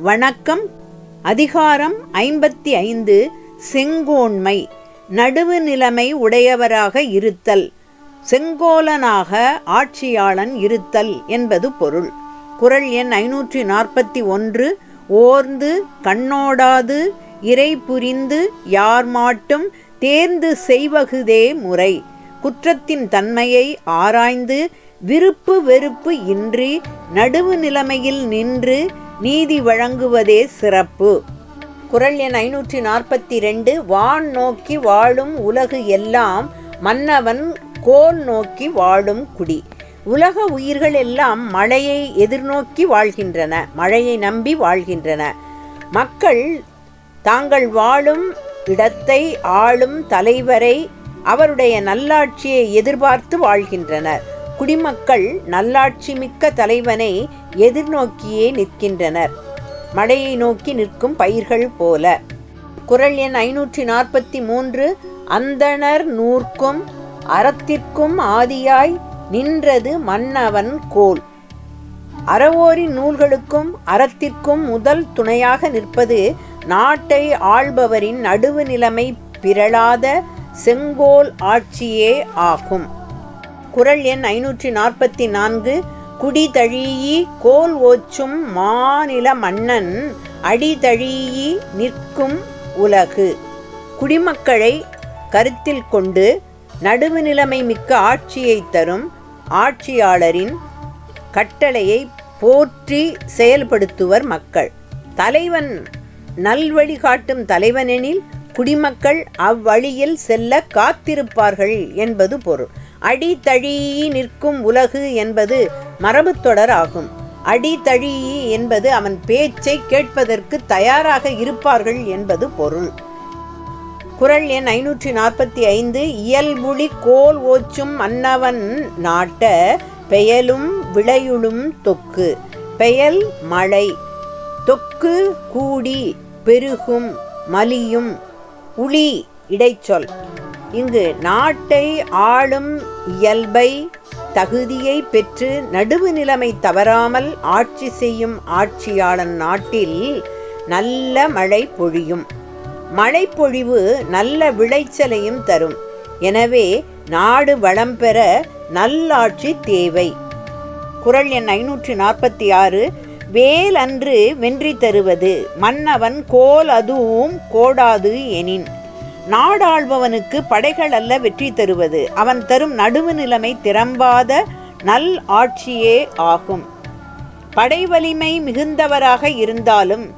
வணக்கம். அதிகாரம் ஐம்பத்தி ஐந்து செங்கோன்மை. நடுவு நிலைமை உடையவராக இருத்தல். செங்கோலனாக ஆட்சியாளன் இருத்தல் என்பது பொருள். குரல் எண் ஐநூற்றி நாற்பத்தி ஒன்று ஓர்ந்து கண்ணோடாது இறை புரிந்து யார் மாட்டும் தேர்ந்து செய்வகுதே முறை. குற்றத்தின் தன்மையை ஆராய்ந்து விருப்பு வெறுப்பு இன்றி நடுவு நிலைமையில் நின்று நீதி வழங்குவதே சிறப்பு. குரல் எண் ஐநூற்றி நாற்பத்தி ரெண்டு வான் நோக்கி வாழும் உலகு எல்லாம் மன்னவன் கோல் நோக்கி வாழும் குடி. உலக உயிர்கள் எல்லாம் மழையை எதிர்நோக்கி வாழ்கின்றன மழையை நம்பி வாழ்கின்றன. மக்கள் தாங்கள் வாழும் இடத்தை ஆளும் தலைவரை அவருடைய நல்லாட்சியை எதிர்பார்த்து வாழ்கின்றனர். குடிமக்கள் நல்லாட்சி மிக்க தலைவனை எதிர்நோக்கியே நிற்கின்றனர். மழையை நோக்கி நிற்கும் பயிர்கள் போல. குரல் எண் ஐநூற்றி நாற்பத்தி மூன்று அந்தணர் நூற்கும் அறத்திற்கும் ஆதியாய் நின்றது மன்னவன் கோல். அறவோரின் நூல்களுக்கும் அறத்திற்கும் முதல் துணையாக நிற்பது நாட்டை ஆள்பவரின் நடுவு நிலைமை பிறழாத செங்கோல் ஆட்சியே ஆகும். குரல் எண் ஐநூற்றி நாற்பத்தி நான்கு. குடி தழீயி கோல் ஓச்சும் மாநில மன்னன் அடி தழீயி நிற்கும் உலகு. குடிமக்களை கருத்தில் கொண்டு நடுவு நிலைமை மிக்க ஆட்சியை தரும் ஆட்சியாளரின் கட்டளையை போற்றி செயல்படுத்துவர் மக்கள். தலைவன் நல்வழி காட்டும் தலைவனெனில் குடிமக்கள் அவ்வழியில் செல்ல காத்திருப்பார்கள் என்பது பொருள். அடி தழியி நிற்கும் உலகு என்பது மரபுத்தொடர் ஆகும். அடி என்பது அவன் பேச்சை கேட்பதற்கு தயாராக இருப்பார்கள் என்பது பொருள். குரல் எண் ஐநூற்றி நாற்பத்தி ஐந்து இயல்புளி கோல் ஓச்சும் மன்னவன் நாட்ட பெயலும் விளையுளும் தொக்கு. பெயல் மழை தொக்கு கூடி பெருகும் மலியும் உளி இடைச்சொல். இங்கு நாட்டை ஆளும் இயல்பை தகுதியை பெற்று நடுவு நிலைமை தவறாமல் ஆட்சி செய்யும் ஆட்சியாளன் நாட்டில் நல்ல மழை பொழியும். மழைப்பொழிவு நல்ல விளைச்சலையும் தரும். எனவே நாடு வளம் பெற நல்லாட்சி தேவை. குரல் எண் ஐநூற்றி நாற்பத்தி ஆறு. வேல் அன்று வென்றி தருவது. மன்னவன் கோல் அதுவும் கோடாது எனின். நாடாள்பவனுக்கு படைகள் அல்ல வெற்றி தருவது. அவன் தரும் நடுவு நிலைமை திறம்பாத நல் ஆட்சியே ஆகும். படை வலிமை மிகுந்தவராக இருந்தாலும்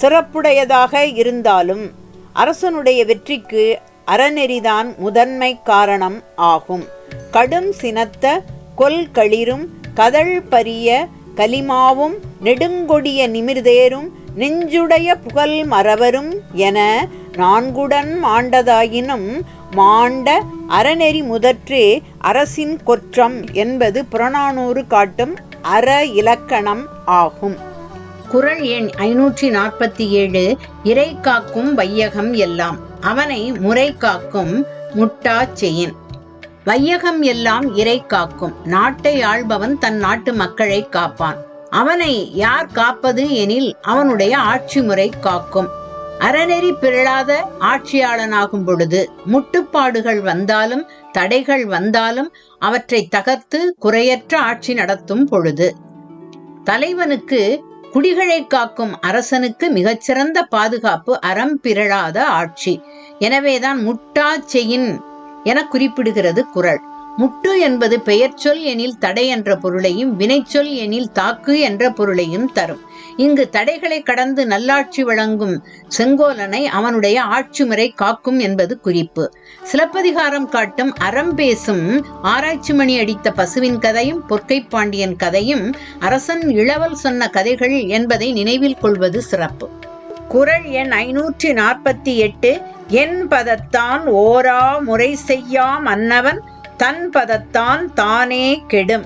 சிறப்புடையதாக இருந்தாலும் அரசனுடைய வெற்றிக்கு அறநெறிதான் முதன்மை காரணம் ஆகும். கடும் சினத்த கொல்களிரும் கதழ் பரிய கலிமாவும் நெடுங்கொடிய நிமிர்தேரும் நெஞ்சுடைய புகழ் மறவரும் என நான்குடன் மாண்டதாயினும் மாண்ட அறநெறி முதற்றே அரசின் கொற்றம் என்பது புறநானூறு காட்டும் அற இலக்கணம் ஆகும். குரல் எண் ஐநூற்றி நாற்பத்தி ஏழு இறை காக்கும் வையகம் எல்லாம். அவனை முறை காக்கும் முட்டா செயின். வையகம் எல்லாம் இறை காக்கும். நாட்டை ஆள்பவன் தன் நாட்டு மக்களை காப்பான். அவனை யார் காப்பது எனில் அவனுடைய ஆட்சி முறை காக்கும். அறநெறி பிறழாத ஆட்சியாளனாகும் பொழுது முட்டுப்பாடுகள் வந்தாலும் தடைகள் வந்தாலும் அவற்றை தகர்த்து குறையற்ற ஆட்சி நடத்தும் பொழுது. தலைவனுக்கு குடிகளை காக்கும் அரசனுக்கு மிகச்சிறந்த பாதுகாப்பு அறம் பிறழாத ஆட்சி. எனவேதான் முட்டா செயின் என குறிப்பிடுகிறது குரல். முட்டு என்பது பெயர்ச்சொல் எனில் தடை என்ற பொருளையும் வினைச்சொல் எனில் தாக்கு என்ற பொருளையும் தரும். இங்கு தடைகளை கடந்து நல்லாட்சி வழங்கும் செங்கோலனை அவனுடைய ஆட்சி முறை காக்கும் என்பது குறிப்பு. சிலப்பதிகாரம் காட்டும் அறம் பேசும் ஆராய்ச்சி மணி அடித்த பசுவின் கதையும் பொற்கை பாண்டியன் கதையும் அரசன் இளவல் சொன்ன கதைகள் என்பதை நினைவில் கொள்வது சிறப்பு. குரல் எண் ஐநூற்றி நாற்பத்தி எட்டு என் பதத்தான் ஓரா முறை செய்யா மன்னவன் தன் பதத்தான் தானே கெடும்.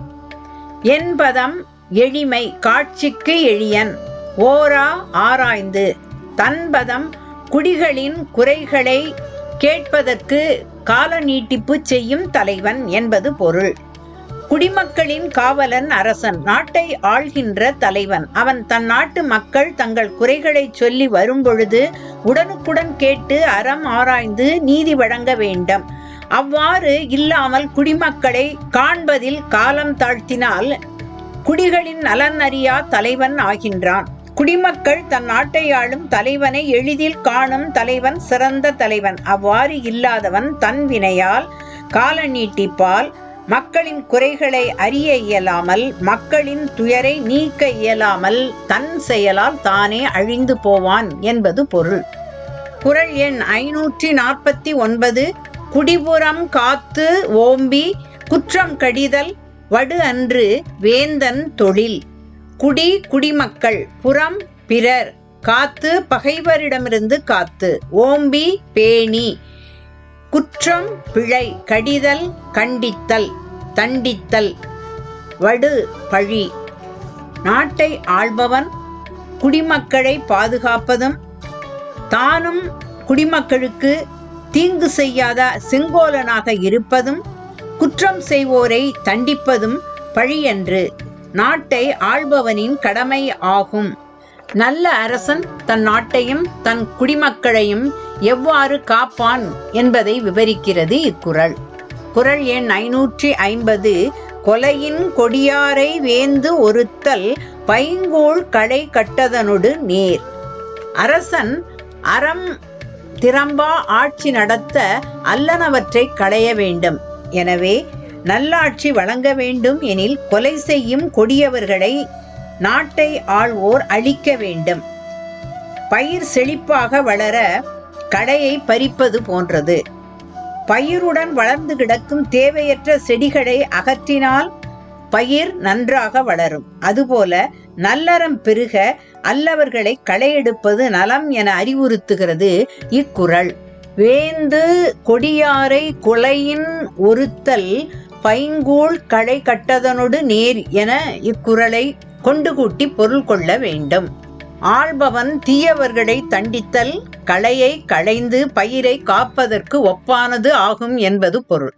என்பதம் எளிமை காட்சிக்கு எளியன். ஓரா ஆராய்ந்து தன்பதம் குடிகளின் குறைகளை கேட்பதற்கு கால நீட்டிப்பு செய்யும் தலைவன் என்பது பொருள். குடிமக்களின் காவலன் அரசன் நாட்டை ஆள்கின்ற தலைவன். அவன் தன் நாட்டு மக்கள் தங்கள் குறைகளை சொல்லி வரும்பொழுது உடனுக்குடன் கேட்டு அறம் ஆராய்ந்து நீதி வழங்க வேண்டும். அவ்வாறு இல்லாமல் குடிமக்களை காண்பதில் காலம் தாழ்த்தினால் குடிகளின் நலன் அறியா தலைவன் ஆகின்றான். குடிமக்கள் தன் நாட்டை ஆளும் தலைவனை எளிதில் காணும் தலைவன் சிறந்த தலைவன். அவ்வாறு இல்லாதவன் தன் வினையால் கால நீட்டிப்பால் மக்களின் குறைகளை அறிய இயலாமல் மக்களின் துயரை நீக்க இயலாமல் தன் செயலால் தானே அழிந்து போவான் என்பது பொருள். குரல் எண் ஐநூற்றி நாற்பத்தி ஒன்பது குடிபுறம் காத்து ஓம்பி குற்றம் கடிதல் வடு அன்று வேந்தன் தொழில். குடி குடிமக்கள் புறம் பிறர் காத்து பகைவரிடமிருந்து காத்து. ஓம்பி பேணி குற்றம் பிழை கடிதல் கண்டித்தல் தண்டித்தல் வடு பழி. நாட்டை ஆள்பவன் குடிமக்களை பாதுகாப்பதும் தானும் குடிமக்களுக்கு தீங்கு செய்யாத செங்கோலனாக இருப்பதும் குற்றம் செய்வோரை தண்டிப்பதும் பழியன்று. நாட்டை ஆள்பவனின் கடமை ஆகும். நல்ல அரசன் தன் நாட்டையும் தன் குடிமக்களையும் எவ்வாறு காப்பான் என்பதை விவரிக்கிறது இக்குறள். குறள் எண் ஐநூற்றி ஐம்பது கொலையின் கொடியாரை வேந்து ஒருத்தல் பைங்கோள் களை கட்டதனொடு நேர். அரசன் அறம் திறம்பா ஆட்சி நடத்த அல்லனவற்றை களைய வேண்டும். எனவே நல்லாட்சி வழங்க வேண்டும் எனில் கொலை செய்யும் கொடியவர்களை நாட்டை ஆள்வோர் அழிக்க வேண்டும். பயிர் செழிப்பாக வளர கடையை பறிப்பது போன்றது. பயிருடன் வளர்ந்து கிடக்கும் தேவையற்ற செடிகளை அகற்றினால் பயிர் நன்றாக வளரும். அதுபோல நல்லறம் பெருக அல்லவர்களை களையெடுப்பது நலம் என அறிவுறுத்துகிறது இக்குறள். வேந்து கொடியாரை கொலையின் ஒருத்தல் பைங்கூழ் களை கட்டதனொடு நேர் என இக்குறளை கொண்டு கூட்டி பொருள் கொள்ள வேண்டும். ஆள்பவன் தீயவர்களை தண்டித்தல் களையை களைந்து பயிரை காப்பதற்கு ஒப்பானது ஆகும் என்பது பொருள்.